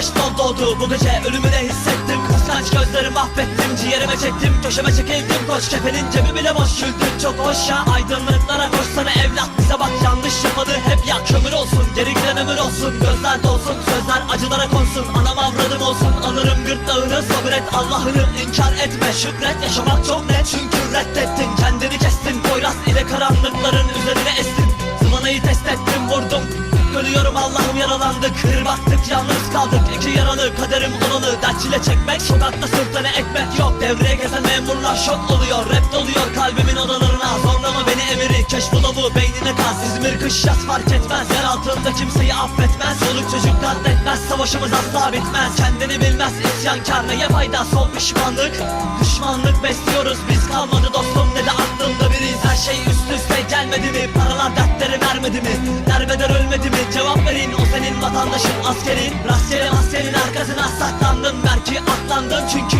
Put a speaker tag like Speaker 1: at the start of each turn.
Speaker 1: ateş dol doğdu Bu gece ölümü de hissettim. Kıskanç gözlerimi mahvettim. Ciğerime çektim. Köşeme çekildim. Koç kefenin cebi bile boş. Güldüm Çok hoş ya aydınlıklara koşsana evlat. Bize bak yanlış yapmadı. Hep ya kömür olsun. Geri giden ömür olsun. Gözler dolsun. Sözler acılara konsun. Anam avradım olsun. Alırım gırtlağını Sabır et Allah'ını. İnkar etme. Şükret. Yaşamak çok net. Çünkü reddettin. Kendini kestin. Poyraz ile karanlıkların üzerine estin. Zıvanayı test ettim. Vurdum Ölüyorum Allah'ım yaralandık Kır baktık yalnız kaldık. İki yaralı kaderim olalı Dert çile çekmek Sokakta sırtına ekmek yok. Devreye gezen memurlar şok oluyor. Rap doluyor kalbimin odalarına. Zorlama beni emiri. Keşf dolu beynine kaz İzmir kış yaz fark etmez. Yer altında kimseyi affetmez. Soluk çocuk katletmez Savaşımız asla bitmez. Kendini bilmez. İsyankar Neye fayda. Son pişmanlık Düşmanlık besliyoruz. Biz kalmadı dostum Ne de aklımda biriz. Her şey vermedi mi? Derbeder ölmedi mi? Cevap verin o senin vatandaşın askerin Rastgele maskenin arkasına saklandım Belki atlandım çünkü